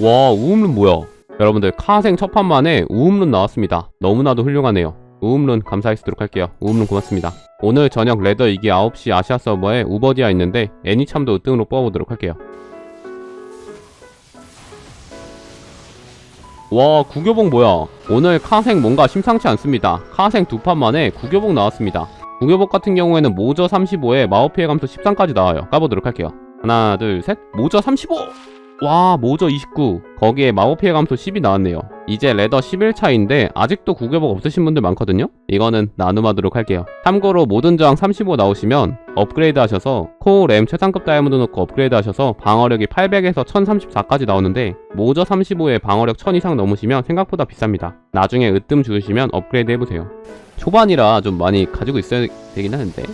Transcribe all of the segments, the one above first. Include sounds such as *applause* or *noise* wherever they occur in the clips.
와 우음룬 뭐야? 여러분들 카생 첫 판 만에 우음룬 나왔습니다. 너무나도 훌륭하네요. 우음룬 감사해주도록 할게요. 우음룬 고맙습니다. 오늘 저녁 레더 이기 9시 아시아 서버에 우버디아 있는데 애니참도 으뜸으로 뽑아보도록 할게요. 와 구교복 뭐야? 오늘 카생 뭔가 심상치 않습니다. 카생 두 판 만에 구교복 나왔습니다. 구교복 같은 경우에는 모저 35에 마오피해 감소 13까지 나와요. 까보도록 할게요. 하나 둘 셋. 모저 35 와 모저 29 거기에 마법 피해 감소 10이 나왔네요. 이제 레더 11차인데 아직도 구겨복 없으신 분들 많거든요? 이거는 나눔하도록 할게요. 참고로 모든 저항 35 나오시면 업그레이드 하셔서 코어 램 최상급 다이아몬드 넣고 업그레이드 하셔서 방어력이 800에서 1034까지 나오는데 모저 35에 방어력 1000 이상 넘으시면 생각보다 비쌉니다. 나중에 으뜸 주시면 업그레이드 해보세요. 초반이라 좀 많이 가지고 있어야 되긴 하는데.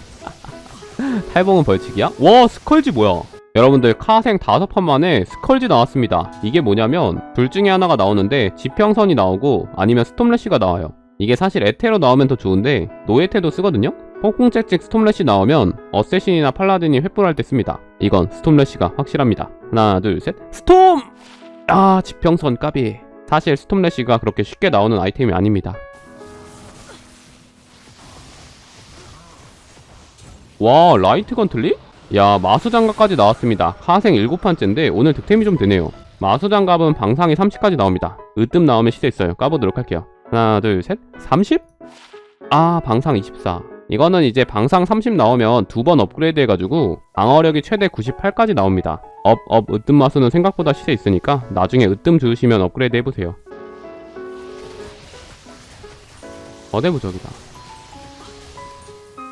*laughs* 탈봉은 벌칙이야? 와 스컬지 뭐야 여러분들 카생 다섯 판 만에 스컬지 나왔습니다. 이게 뭐냐면 둘 중에 하나가 나오는데 지평선이 나오고 아니면 스톰래시가 나와요. 이게 사실 에테로 나오면 더 좋은데 노에테도 쓰거든요. 폭풍채찍 스톰래시 나오면 어쌔신이나 팔라딘이 횃불할 때 씁니다. 이건 스톰래시가 확실합니다. 하나 둘 셋 스톰! 아 지평선 까비. 사실 스톰래시가 그렇게 쉽게 나오는 아이템이 아닙니다. 와 라이트 건틀리? 야 마수장갑까지 나왔습니다. 카생 7판째인데 오늘 득템이 좀 되네요. 마수장갑은 방상이 30까지 나옵니다. 으뜸 나오면 시세 있어요. 까보도록 할게요. 하나 둘셋. 30? 아 방상 24 이거는 이제 방상 30 나오면 두 번 업그레이드 해가지고 방어력이 최대 98까지 나옵니다. 업, 업, 으뜸 마수는 생각보다 시세 있으니까 나중에 으뜸 주시면 업그레이드 해보세요. 거대부적이다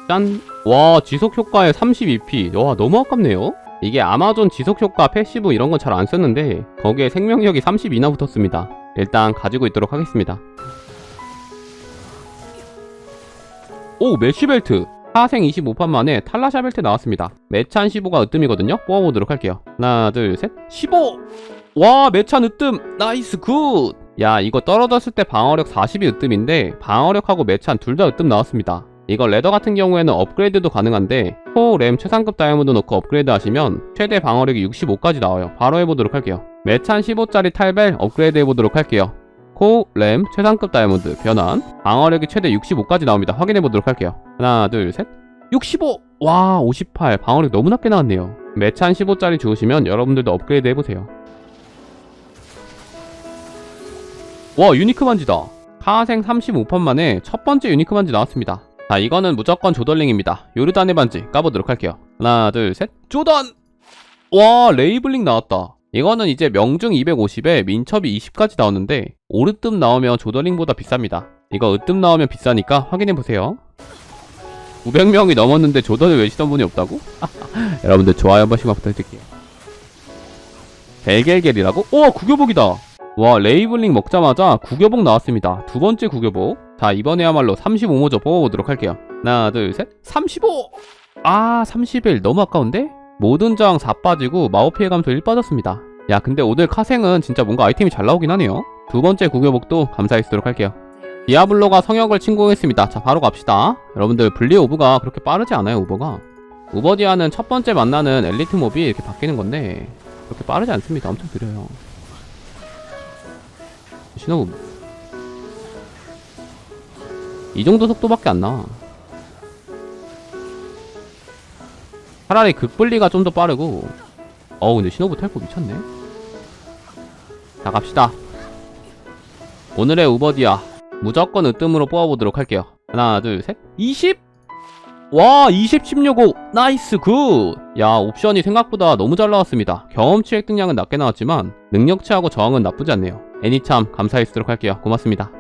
짠! 와 지속 효과에 32p 와 너무 아깝네요. 이게 아마존 지속 효과 패시브 이런 건 잘 안 썼는데 거기에 생명력이 32나 붙었습니다. 일단 가지고 있도록 하겠습니다. 오 메쉬벨트. 하생 25판 만에 탈라샤 벨트 나왔습니다. 매찬 15가 으뜸이거든요. 뽑아보도록 할게요. 하나 둘셋. 15! 와 매찬 으뜸. 나이스 굿! 야 이거 떨어졌을 때 방어력 40이 으뜸인데 방어력하고 매찬 둘 다 으뜸 나왔습니다 이거 레더 같은 경우에는 업그레이드도 가능한데 코어 램 최상급 다이아몬드 넣고 업그레이드 하시면 최대 방어력이 65까지 나와요. 바로 해보도록 할게요. 매찬 15짜리 탈벨 업그레이드 해보도록 할게요. 코어 램 최상급 다이아몬드 변환. 방어력이 최대 65까지 나옵니다. 확인해보도록 할게요. 하나 둘셋. 65! 와 58 방어력 너무 낮게 나왔네요. 매찬 15짜리 주우시면 여러분들도 업그레이드 해보세요. 와 유니크 반지다. 카생 35판 만에 첫 번째 유니크 반지 나왔습니다 자 이거는 무조건 조던링입니다. 요르단의 반지 까보도록 할게요. 하나 둘 셋. 조던! 와 레이블링 나왔다. 이거는 이제 명중 250에 민첩이 20까지 나오는데 오르뜸 나오면 조던링보다 비쌉니다. 이거 으뜸 나오면 비싸니까 확인해보세요. 900명이 넘었는데 조던을 외시던 분이 없다고? *laughs* 여러분들 좋아요 한 번씩만 부탁드릴게요. 벨겔겔이라고? 오 구교복이다. 와 레이블링 먹자마자 구교복 나왔습니다. 두 번째 구교복 자 이번에야말로 35모저 뽑아보도록 할게요. 하나 둘셋. 35! 아 31 너무 아까운데? 모든 저항 4 빠지고 마법 피해 감소 1 빠졌습니다. 야 근데 오늘 카생은 진짜 뭔가 아이템이 잘 나오긴 하네요. 두 번째 구교복도 감사해주도록 할게요. 디아블로가 성역을 침공했습니다. 자 바로 갑시다. 여러분들 블리 오브가 그렇게 빠르지 않아요 오버가? 우버디아는 첫 번째 만나는 엘리트 몹이 이렇게 바뀌는 건데 그렇게 빠르지 않습니다. 엄청 느려요. 신호부 이 정도 속도밖에 안 나와. 차라리 극블리가 좀 더 빠르고. 어우, 근데 신호부 탈거 미쳤네. 자, 갑시다. 오늘의 우버디아. 무조건 으뜸으로 뽑아보도록 할게요. 하나, 둘, 셋. 20! 와, 20, 16, 5. 나이스, 굿! 야, 옵션이 생각보다 너무 잘 나왔습니다. 경험치 획득량은 낮게 나왔지만, 능력치하고 저항은 나쁘지 않네요. 애니참 감사해 주도록 할게요. 고맙습니다.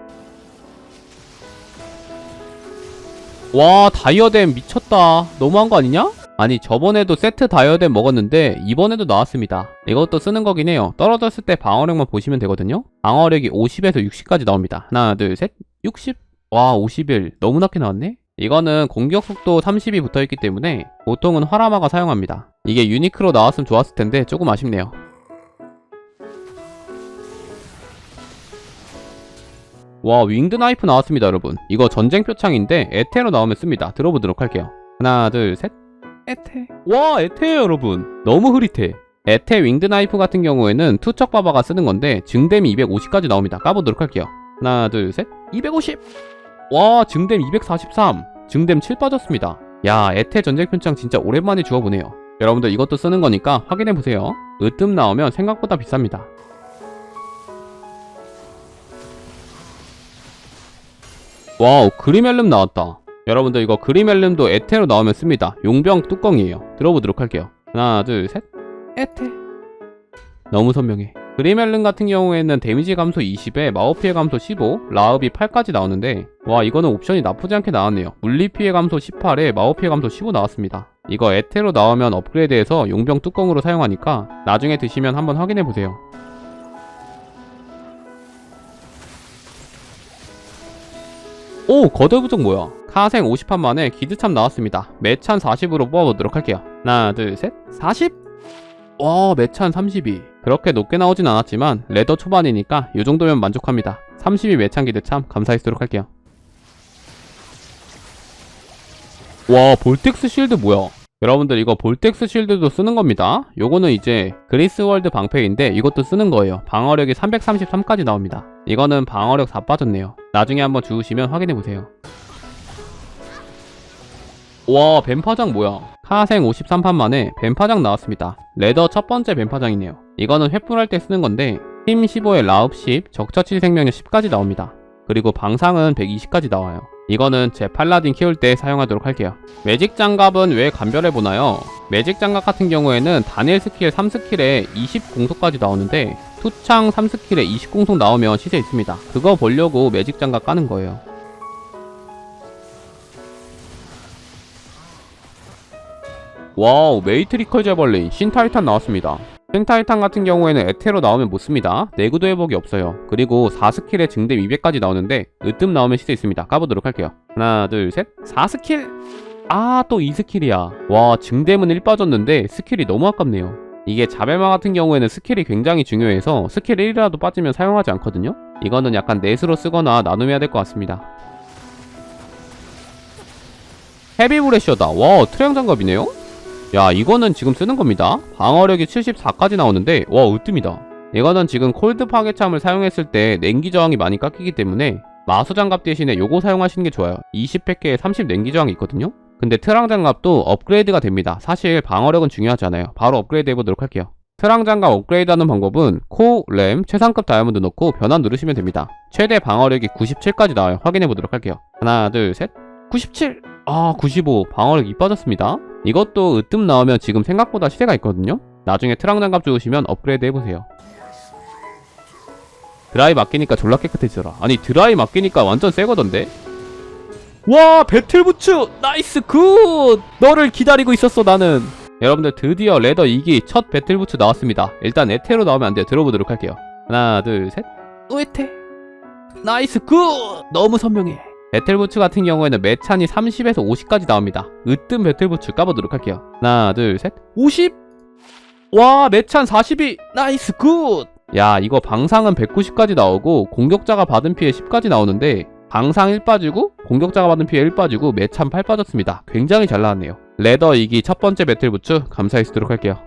와 다이어뎀 미쳤다. 너무한 거 아니냐? 아니 저번에도 세트 다이어뎀 먹었는데 이번에도 나왔습니다. 이것도 쓰는 거긴 해요. 떨어졌을 때 방어력만 보시면 되거든요. 방어력이 50에서 60까지 나옵니다. 하나 둘셋. 60? 와 51 너무 낮게 나왔네? 이거는 공격 속도 30이 붙어있기 때문에 보통은 화라마가 사용합니다. 이게 유니크로 나왔으면 좋았을 텐데 조금 아쉽네요 와 윙드 나이프 나왔습니다 여러분 이거 전쟁 표창인데 에테로 나오면 씁니다 들어보도록 할게요 하나 둘셋 에테 와 에테예요 여러분 너무 흐릿해 에테 윙드 나이프 같은 경우에는 투척 바바가 쓰는 건데 증댐이 250까지 나옵니다. 까보도록 할게요. 하나, 둘, 셋. 250. 와, 증댐 243. 증댐 7 빠졌습니다. 야, 에테 전쟁 편창 진짜 오랜만에 주워보네요. 여러분들 이것도 쓰는 거니까 확인해보세요. 으뜸 나오면 생각보다 비쌉니다. 와우, 그리멜름 나왔다. 여러분들 이거 그리멜름도 에테로 나오면 씁니다. 용병 뚜껑이에요. 들어보도록 할게요. 하나, 둘, 셋. 에테. 너무 선명해. 그리멜름 같은 경우에는 데미지 감소 20에 마법 피해 감소 15, 라읍이 8까지 나오는데 와 이거는 옵션이 나쁘지 않게 나왔네요. 물리 피해 감소 18에 마법 피해 감소 15 나왔습니다. 이거 에테로 나오면 업그레이드해서 용병 뚜껑으로 사용하니까 나중에 드시면 한번 확인해 보세요. 오 거대 부족 뭐야? 카생 50판 만에 기드참 나왔습니다. 매찬 40으로 뽑아보도록 할게요. 하나 둘셋 40? 와 매찬 32 그렇게 높게 나오진 않았지만 레더 초반이니까 이 정도면 만족합니다 32 매찬 기드참 감사했도록 할게요 와 볼텍스 실드 뭐야 여러분들 이거 볼텍스 실드도 쓰는 겁니다. 요거는 이제 그리스월드 방패인데 이것도 쓰는 거예요. 방어력이 333까지 나옵니다. 이거는 방어력 4 빠졌네요. 나중에 한번 주우시면 확인해보세요. 와 뱀파장 뭐야? 카생 53판 만에 뱀파장 나왔습니다. 레더 첫 번째 뱀파장이네요. 이거는 횃불할 때 쓰는 건데 힘 15에 라읍 10 적처치 생명력 10까지 나옵니다. 그리고 방상은 120까지 나와요 이거는 제 팔라딘 키울 때 사용하도록 할게요. 매직 장갑은 왜 감별해 보나요? 매직 장갑 같은 경우에는 단일 스킬 3스킬에 20 공속까지 나오는데 투창 3스킬에 20 공속 나오면 시세 있습니다. 그거 보려고 매직 장갑 까는 거예요. 와우 메이트리컬 제벌린 신타이탄 나왔습니다 신타이탄 같은 경우에는 에테로 나오면 못 씁니다. 내구도 회복이 없어요. 그리고 4스킬에 증대 200까지 나오는데 으뜸 나오면 시세 있습니다. 까보도록 할게요. 하나 둘 셋. 4스킬? 아 또 2스킬이야. 와 증댐은 1 빠졌는데 스킬이 너무 아깝네요. 이게 자벨마 같은 경우에는 스킬이 굉장히 중요해서 스킬 1이라도 빠지면 사용하지 않거든요. 이거는 약간 넷으로 쓰거나 나눔해야 될 것 같습니다. 헤비 브레셔다. 와 트레양 장갑이네요 야 이거는 지금 쓰는 겁니다. 방어력이 74까지 나오는데 와 으뜸이다. 이거는 지금 콜드 파괴참을 사용했을 때 냉기 저항이 많이 깎이기 때문에 마수 장갑 대신에 요거 사용하시는 게 좋아요. 20팩에 30 냉기 저항이 있거든요? 근데 트랑 장갑도 업그레이드가 됩니다. 사실 방어력은 중요하지 않아요. 바로 업그레이드 해보도록 할게요. 트랑 장갑 업그레이드 하는 방법은 코, 램, 최상급 다이아몬드 넣고 변환 누르시면 됩니다. 최대 방어력이 97까지 나와요. 확인해 보도록 할게요. 하나 둘셋. 97! 아 95 방어력 이 빠졌습니다 이것도 으뜸 나오면 지금 생각보다 시세가 있거든요? 나중에 트랑 장갑 주우시면 업그레이드 해보세요. 드라이 맡기니까 졸라 깨끗해지더라. 아니 드라이 맡기니까 완전 새거던데? 와 배틀부츠! 나이스 굿! 너를 기다리고 있었어 나는. 여러분들 드디어 레더 2기 첫 배틀부츠 나왔습니다. 일단 에테로 나오면 안 돼요. 들어보도록 할게요. 하나 둘 셋. 우에테. 나이스 굿! 너무 선명해 배틀부츠 같은 경우에는 매찬이 30에서 50까지 나옵니다. 으뜸 배틀부츠 까보도록 할게요. 하나 둘 셋. 50! 와 매찬 42 나이스 굿! 야 이거 방상은 190까지 나오고 공격자가 받은 피해 10까지 나오는데 방상 1 빠지고 공격자가 받은 피해 1 빠지고 매찬 8 빠졌습니다. 굉장히 잘 나왔네요. 레더 2기 첫 번째 배틀부츠 감사히 쓰도록 할게요